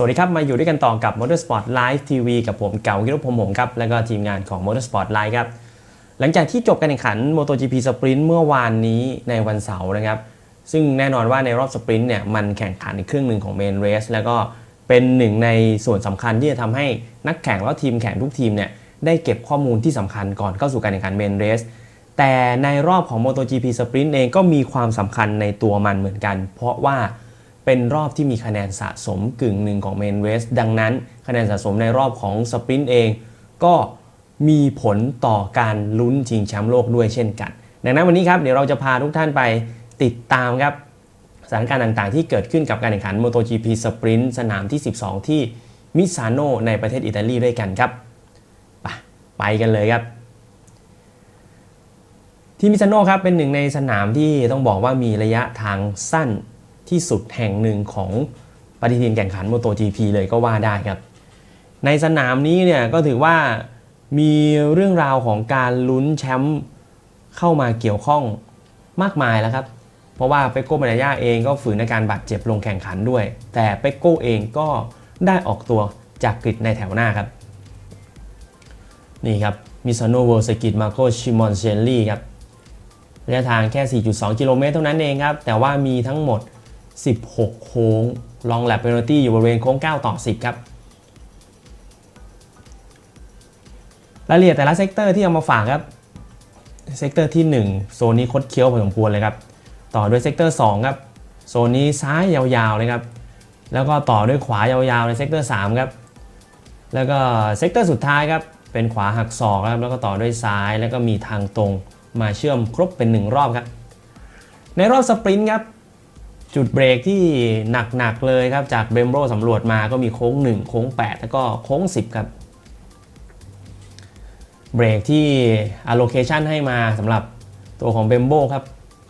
สวัสดีครับ มาอยู่ด้วยกันต่อกับ Motorsport Live TV กับผมเก่ากิรพงษ์ผมครับ แล้วก็ทีมงานของ Motorsport Live ครับ หลังจากที่จบการแข่งขัน MotoGP Sprint เมื่อวานนี้ในวันเสาร์นะครับ ซึ่งแน่นอนว่าในรอบสปรินต์เนี่ยมันแข่งขันครึ่งหนึ่งของเมนเรสแล้วก็เป็นหนึ่งในส่วนสำคัญที่จะทำให้นักแข่งและทีมแข่งทุกทีมเนี่ยได้เก็บข้อมูลที่สำคัญก่อนเข้าสู่การแข่งขันเมนเรสแต่ในรอบของ MotoGP Sprint เองก็มีความสำคัญในตัวมันเหมือนกัน เพราะว่า เป็นรอบที่มีคะแนนสะสมกึ่งหนึ่งของเมนเรสดังนั้นคะแนนสะสมในรอบของสปรินต์เอง ก็มีผลต่อการลุ้นชิงแชมป์โลกด้วยเช่นกัน ดังนั้นวันนี้ครับเดี๋ยวเราจะพาทุกท่านไปติดตามครับสถานการณ์ต่างๆ ที่เกิดขึ้นกับการแข่งขัน MotoGP Sprint สนามที่ 12 ที่มิซานโนในประเทศอิตาลีด้วยกันครับ ไปไปกันเลยครับ ที่มิซานโนครับเป็นหนึ่งในสนามที่ต้องบอกว่ามีระยะทางสั้น ที่สุดแห่งหนึ่งของปฏิทินแข่งขัน MotoGP เลยก็ว่าได้ครับ ในสนามนี้เนี่ยก็ถือว่ามีเรื่องราวของการลุ้นแชมป์เข้ามาเกี่ยวข้องมากมายแล้วครับ เพราะว่าเปโก้มาดายาเองก็ฝืนในการบาดเจ็บลงแข่งขันด้วย แต่เปโก้เองก็ได้ออกตัวจากกริดในแถวหน้าครับ นี่ครับมิซานโนเวลสกิตมาโกชิมอนเชลลี่ครับระยะทางแค่ 4.2 กิโลเมตรเท่านั้นเองครับ แต่ว่ามีทั้งหมด 16 โค้งลองแลบเ e น a ตี้อยู่บริเวณโค้ง 9 ต่อ 10 ครับ รายละเอียดแต่ละเซกเตอร์ที่เอามาฝากครับ เซกเตอร์ที่ 1 โซนนี้คดเคี้ยวพอสมควรเลยครับ ต่อด้วยเซกเตอร์ 2 ครับ โซนนี้ซ้ายยาวๆเลยครับ แล้วก็ต่อด้วยขวายาวๆในเซกเตอร์ 3 ครับ แล้วก็เซกเตอร์สุดท้ายครับ เป็นขวาหักศอกครับ แล้วก็ต่อด้วยซ้าย แล้วก็มีทางตรงมาเชื่อมครบเป็น 1 รอบครับ ในรอบสปรินต์ครับ จุดเบรกที่หนักๆเลยครับ จากเบมโรสำรวจมาก็มีโค้ง 1 โค้ง 8 แล้วก็โค้ง 10 ครับ เบรกที่ allocation ให้มาสำหรับตัวของเบมโบครับ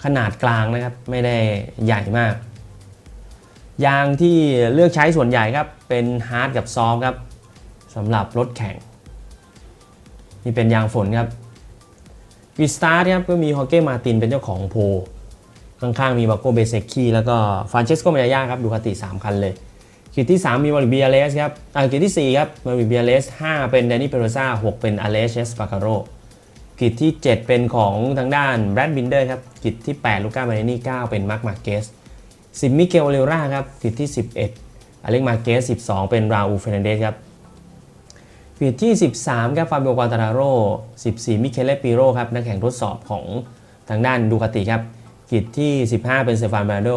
ขนาดกลางนะครับ ไม่ได้ใหญ่มาก ยางที่เลือกใช้ส่วนใหญ่ครับ เป็นฮาร์ดกับซอฟครับสำหรับรถแข่ง นี่เป็นยางฝนครับวิสตาร์ครับก็มีฮอเก้มาตินเป็นเจ้าของโพ ข้างๆมีบาโกเบเซคีแล้วก็ฟรานเชสโกมายาครับดูคาติ 3 คันเลยขีดที่ 3 มีมาริเบียเลสครับอ่าขีดที่ 4 ครับมาริเบียเลส5เป็นแดนนี่เปโรซ่า6เป็นอเลเชสปาคาโรขีดที่ 7 เป็นของทางด้านแบรดบินเดอร์ครับขีดที่ 8 ลูก้ามาเรนี่ 9 เป็นมาร์คมาเกส10 มิเกลเรราครับขีดที่ 11 อเล็กมาเกส12 เป็นราอูเฟรนเดสครับฟีดที่ 13 ครับฟาบิโอควาตาราโร14 มิเคเลปิโรครับนักแข่งทดสอบของทางด้านดูคาติครับ กีดที่ 15 เป็นเซฟานบราโด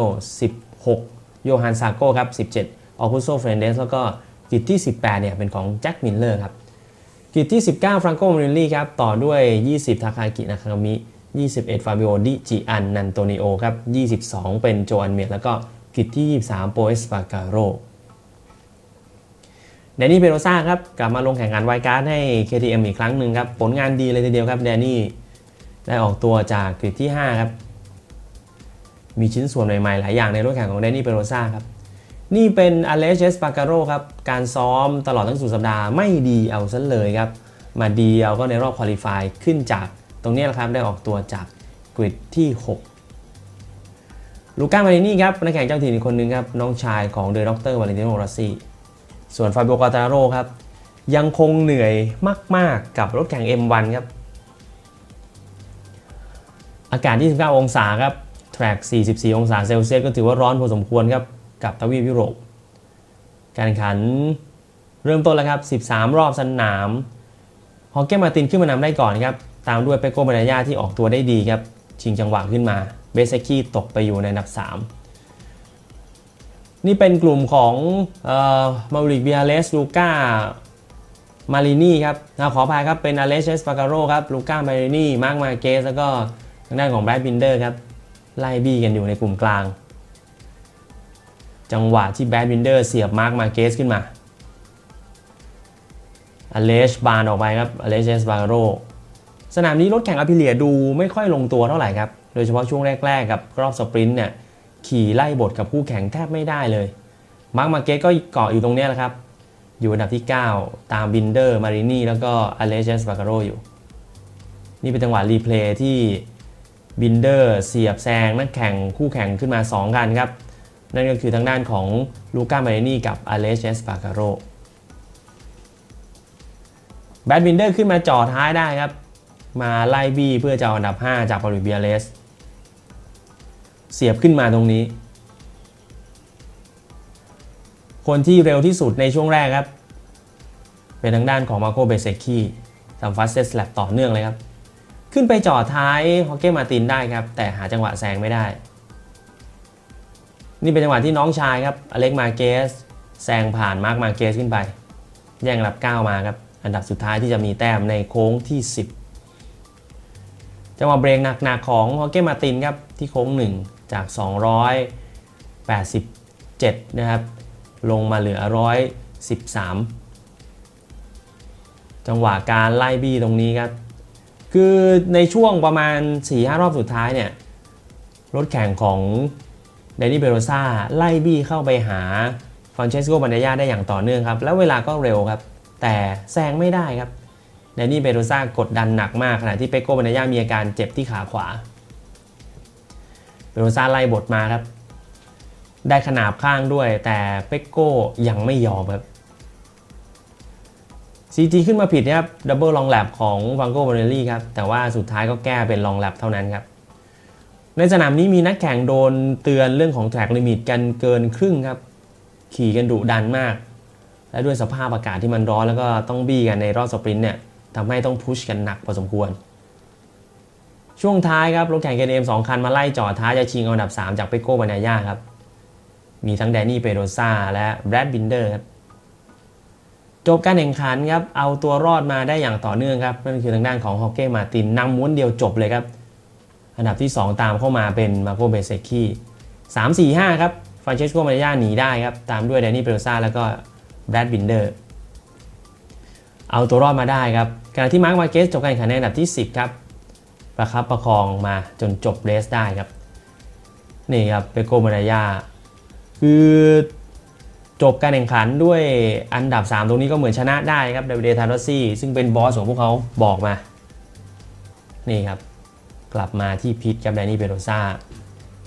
16 โยฮันซาโก้ครับ 17 ออคุโซเฟรนเดสแล้วก็กีดที่ 18 เนี่ยเป็นของแจ็คมิลเลอร์ครับกีดที่ 19 ฟรังโกมริลลี่ครับ ต่อด้วย 20 ทาคากินาคามิ 21 ฟาบิโอดิจิอันนันโตนิโอครับ 22 เป็นโจอันเมียแล้วก็กีดที่ 23 โปเอสปาการโรแดนนี่เปโรซ่าครับ กลับมาลงแข่งขันไวการ์ดให้ KTM อีกครั้งหนึ่งครับ ผลงานดีเลยทีเดียวครับแดนนี่ได้ออกตัวจากกริดที่ 5 ครับ มีชิ้นส่วนใหม่ ๆ หลายอย่างในรถแข่งของแดนนี่เปโรซ่าครับ นี่เป็นอเลเชสปาการโรครับ การซ้อมตลอดทั้งสุดสัปดาห์ไม่ดีเอาซะเลยครับ มาดีเอาก็ในรอบคอลิฟายขึ้นจากตรงนี้แหละครับได้ออกตัวจากกริดที่ 6 ลูก้ามารินี่ครับนักแข่งเจ้าถิ่นอีกคนนึงครับ น้องชายของเดอะด็อกเตอร์วาเลนติโนรอสซี่ส่วนฟาบิโอกาตาโรครับยังคงเหนื่อยมาก ๆ กับรถแข่ง M1 ครับ อากาศ 29 องศาครับ แทร็ก44 องศาเซลเซียสก็ถือว่าร้อนพอสมควรครับกับทวีปยุโรป การแข่งขันเริ่มต้นแล้วครับ 13 รอบสนามฮอกเก้มาตินขึ้นมานำได้ก่อนครับ ตามด้วยเปโกบานายาที่ออกตัวได้ดีครับ ชิงจังหวะขึ้นมาเบสเซคีตกไปอยู่ในอันดับ 3 นี่เป็นกลุ่มของมาริกเบียเลสลูก้ามารินีครับนะขออภัยครับเป็นอเลเชสปาการโรครับลูก้ามารินีมาร์กมาเกสแล้วก็ทางด้านของแบรดบินเดอร์ครับ ไล่บี้กันอยู่ในกลุ่มกลาง จังหวะที่แบดบินเดอร์เสียบมาร์กมาเกสขึ้นมาอเลชบานออกไปครับอเลเชสปาการโรสนามนี้รถแข่งอพิเลียดูไม่ค่อยลงตัวเท่าไหร่ครับ โดยเฉพาะช่วงแรก ๆ กับรอบสปรินต์เนี่ยขี่ไล่บทกับคู่แข่งแทบไม่ได้เลย มาร์กมาเกตก็เกาะอยู่ตรงนี้แหละครับ อยู่อันดับที่ 9 ตามบินเดอร์มารินีแล้วก็อเลเจสบาโรอยู่ นี่เป็นจังหวะรีเพลย์ที่ บินเดอร์เสียบแซงนักแข่งคู่แข่งขึ้นมา 2 กันครับ นั่นก็คือทางด้านของลูก้ามาเรนี่กับอเลสเอสปาการโรแบดวินเดอร์ขึ้นมาจ่อท้ายได้ครับ มาไล่บี้เพื่อจะเอาอันดับ 5 จากปาริเบียเลส เสียบขึ้นมาตรงนี้ คนที่เร็วที่สุดในช่วงแรกครับ เป็นทางด้านของมาโกเบเซคีทำฟาสเซสแลบต่อเนื่องเลยครับ ขึ้นไปจ่อท้ายฮอกเก้มาตินได้ครับ แต่หาจังหวะแซงไม่ได้ นี่เป็นจังหวะที่น้องชายครับอเล็กมาเกสแซงผ่านมาร์คมาเกสขึ้นไป แย่งอันดับ9มาครับ อันดับสุดท้ายที่จะมีแต้มในโค้งที่ 10 จังหวะเบรกหนักๆของฮอกเก้มาตินครับที่โค้ง 1 จาก 287 นะครับ ลงมาเหลือ 113 จังหวะการไล่บี้ตรงนี้ครับ คือในช่วงประมาณ 4-5 รอบสุดท้ายเนี่ย รถแข่งของเดนนี่เบโรซาไล่บี้เข้าไปหาฟรานเชสโกบันเดยาได้อย่างต่อเนื่องครับ แล้วเวลาก็เร็วครับ แต่แซงไม่ได้ครับเดนนี่เบโรซากดดันหนักมากขณะที่เปโกบันเดยามีอาการเจ็บที่ขาขวา เบโรซาไล่บทมาครับ ได้ขนาบข้างด้วย แต่เปโก้ยังไม่ยอมครับ CG ขึ้นมาผิดนะครับดับเบิลลองแลบของฟังโกบอนเนลลี่ครับ แต่ว่าสุดท้ายก็แก้เป็นลองแลบเท่านั้นครับ ในสนามนี้มีนักแข่งโดนเตือนเรื่องของแทร็กลิมิตกันเกินครึ่งครับ ขี่กันดุดันมาก และด้วยสภาพอากาศที่มันร้อนแล้วก็ต้องบี้กันในรอบสปรินต์เนี่ยทำให้ต้องพุชกันหนักพอสมควร ช่วงท้ายครับรถแข่ง KTM 2คันมาไล่จ่อท้ายจะชิงอาอันดับ 3 จากเปโก้บานายาครับ มีทั้งแดนนี่เปโรซ่าและแบรดบินเดอร์ครับ จบการแข่งขันครับเอาตัวรอดมาได้อย่างต่อเนื่องครับนั่นคือทางด้านของฮอกเก้มาตินนำม้วนเดียวจบเลยครับอันดับที่ 2 ตามเข้ามาเป็นมาโกเบเซคี3 4 5ครับฟรานเชสโกมาริยาหนีได้ครับ ตามด้วยแดนนี่เปโรซาแล้วก็แบรดบินเดอร์ เอาตัวรอดมาได้ครับขณะที่มาร์คมาเกสจบการแข่งขันในอันดับที่ 10 ครับ ประคับประคองมาจนจบเรสได้ครับ นี่ครับเปโกมาริยาคือ จบการแข่งขันด้วยอันดับ 3 ตรงนี้ก็เหมือนชนะได้ครับเดวิดเดทารอซี่ซึ่งเป็นบอสของพวกเขาบอกมา นี่ครับ กลับมาที่พิทกับแดนนี่เปโรซ่า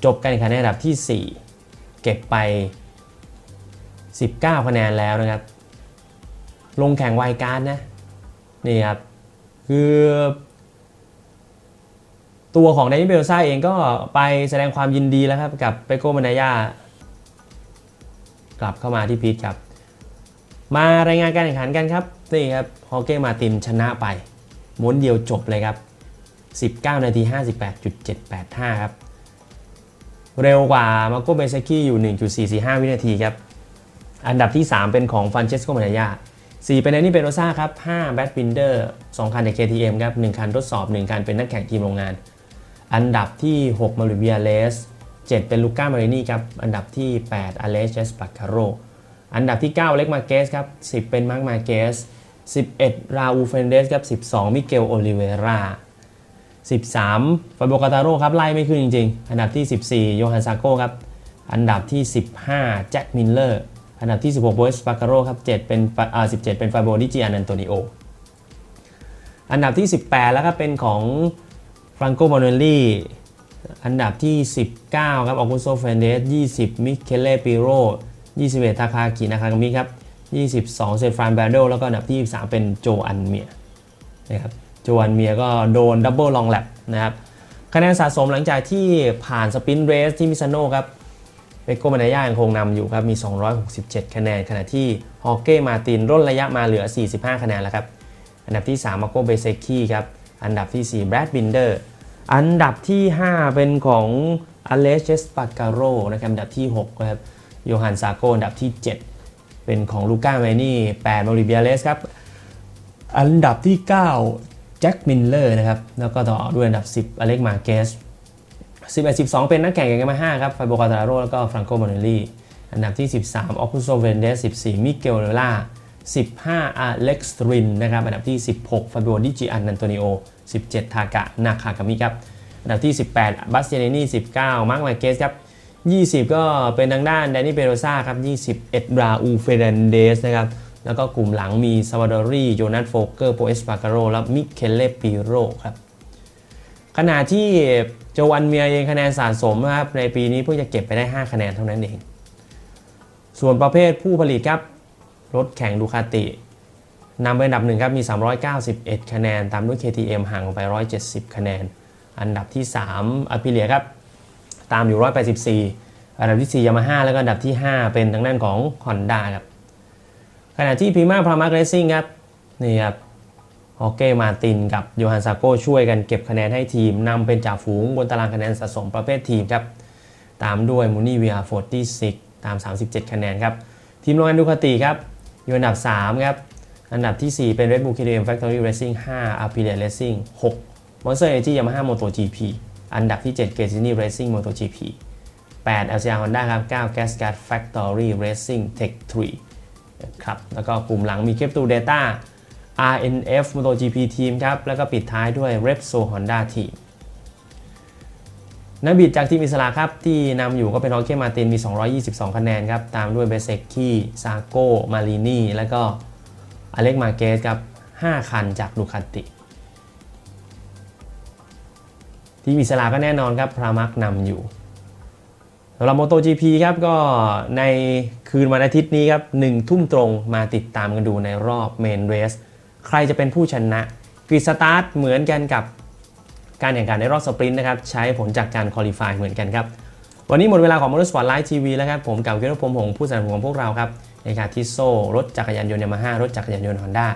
จบการแข่งขันในอันดับที่ 4 เก็บไป 19 คะแนนแล้วนะครับ ลงแข่งไวการ์ดนะ นี่ครับ คือ ตัวของแดนนี่เปโรซ่าเองก็ไปแสดงความยินดีแล้วครับ กับเปโกมานายา กลับเข้ามาที่พิทครับ มารายงานการแข่งขันกันครับ นี่ครับฮอเก้มาตินชนะไปม้วนเดียวจบเลยครับ 19 นาที 58.785 ครับ เร็วกว่ามาโกเบซกี้อยู่ 1.445 วินาทีครับ อันดับที่ 3 เป็นของฟันเชสโกมา a ยา4เป็นแอนนี่เปโรซ่าครับ5แบทบินเดอร์2คันจาก KTM ครับ 1 คันทดสอบ 1 คันเป็นนักแข่งทีมโรงงาน อันดับที่ 6 มาริเบียเลส 7 เป็นลูก้ามารินีครับ อันดับที่ 8 อเลเจสปาคาโร อันดับที่ 9 เล็กมาเกสครับ 10 เป็นมาร์คมาเกส 11 ราอูเฟนเดสครับ 12 มิเกลโอลิเวรา13ฟาโบกาตาโร่ครับ ไล่ไม่ขึ้นจริง ๆ อันดับที่ 14 โยฮันซาโก้ครับ อันดับที่ 15 แจ็คมิลเลอร์ อันดับที่ 16โบสปาคาโร่ครับ7เป็นอ่า17 เป็นฟาโบดิจิอานันโตนิโอ อันดับที่ 18 แล้วก็เป็นของฟรังโกบอนเนลลี่ อันดับที่ 19 ครับออกุโซเฟนเดส20 มิเคเลปิโร21 ทาคากินาคากามิครับ 22 เซฟรานแบดโดแล้วก็อันดับที่ 23 เป็นโจอันเมียนะครับโจอันเมียก็โดนดับเบิลลองแลบนะครับคะแนนสะสมหลังจากที่ผ่านสปินเรสที่มิซานโนครับเปโกมานาย่ายังคงนำอยู่ครับ มี 267 คะแนน ขณะที่ฮอกเก้มาตินร่นระยะมาเหลือ 45 คะแนนแล้วครับ อันดับที่ 3 มาโกเบเซคีครับ อันดับที่ 4 แบรดบินเดอร์ อันดับที่ 5 เป็นของอเลเจสปาการโรนะครับอันดับที่6นะครับโยฮันซาโกอันดับที่ 7 เป็นของลูก้าเมนี่8มาริเบียเลสครับอันดับที่ 9 แจ็คมิลเลอร์นะครับแล้วก็ต่อด้วยอันดับ 10 อเล็กมาเกส11 12 เป็นนักแข่งกันมา5ครับไฟโบคาตาโรแล้วก็ฟรังโกบอนเนลลี่อันดับที่ 13ออคุโซเวนเดส14 มิเกลเรล่า15อาเล็กซ์รินนะครับอันดับที่ 16ฟาบิโอดิจิอันนันโตนิโอ 17 ทากะนาคากามิครับอันดับที่ 18 บัสเจเนนี่ 19 มาร์คมาเกสครับ 20 ก็เป็นทางด้านแดนนี่เปโรซ่าครับ 21 ราอูเฟเรนเดสนะครับ แล้วก็กลุ่มหลังมีซาวาดอรี่โจนาสโฟเกอร์โปเอสปาการโรและมิเคเลปิโรครับ ขณะที่โจวันเมียเองคะแนนสะสมนะครับในปีนี้เพิ่งจะเก็บไปได้ 5 คะแนนเท่านั้นเอง ส่วนประเภทผู้ผลิตครับ รถแข่งดูคาติ นำเป็นอันดับหนึ่งครับมี 391 คะแนน ตามด้วย KTM ห่างออกไป 170 คะแนน อันดับที่3 a p ิเลียครับ ตามอยู่ 184 อันดับที่4ยามาฮ่าแล้วก็อันดับที่ 5 เป็นทางด้านของ Honda ครับ ขณะที่พีมาพรามาร์เรซิ่งครับ นี่ครับฮอเก้มาตินกับโยฮันซาโก้ช่วยกันเก็บคะแนนให้ทีมนำเป็นจ่าฝูงบนตารางคะแนนสะสมประเภททีมครับ ตามด้วยมูนี่วีอาร์46ตาม 37 คะแนนครับ ทีมโรงงานดูคาติครับอยู่อันดับ 3 ครับ อันดับทีสี่ 4 เป็น Red Bull KTM Factory Racing 5 Aprilia Racing 6 Monster Energy Yamaha MotoGP อันดับที่ 7 g a z i n i Racing MotoGP 8 LCR Honda ครับ 9 Gascat Factory Racing Tech 3นะครับแล้วก็กลุ่มหลังมี c a p t u Data RNF MotoGP Team ครับ แล้วก็ปิดท้ายด้วย Repsol Honda Team นักบิดจากทีมอิสระครับ ที่นำอยู่ก็เป็นฮอเก้มาตินมี 222 คะแนนครับ ตามด้วยเบเซกคีซาโกมารินีและก็ อเล็กมาเกสครับ 5 คันจากดูคาติ ที่มิสระก็แน่นอนครับ พรามักนำอยู่สำหรับ MotoGP ครับก็ในคืนวันอาทิตย์นี้ครับหนึ่งทุ่มตรงมาติดตามกันดูในรอบเมนเรสใครจะเป็นผู้ชนะกรีดสตาร์ทเหมือนกันกับการแข่งขันในรอบสปรินต์นะครับ ใช้ผลจากการคอลี่ฟายเหมือนกันครับ วันนี้หมดเวลาของมอเตอร์สปอร์ตไลฟ์ทีวีแล้วครับ ผมกับเกียรติพงษ์ผู้สนับสนุนของพวกเราครับ นการที่โซ่รถจักรยานยนต์ยามาฮ่ารถจักรยานยนต์ฮอนด้า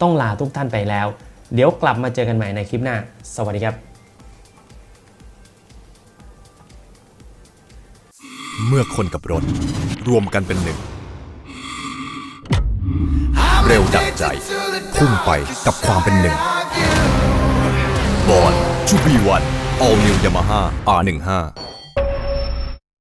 ต้องลาทุกท่านไปแล้ว เดี๋ยวกลับมาเจอกันใหม่ในคลิปหน้า สวัสดีครับ เมื่อคนกับรถ รวมกันเป็นหนึ่ง เร็วดับใจ พุ่งไปกับความเป็นหนึ่งบอลชูบีวัน All New Yamaha R15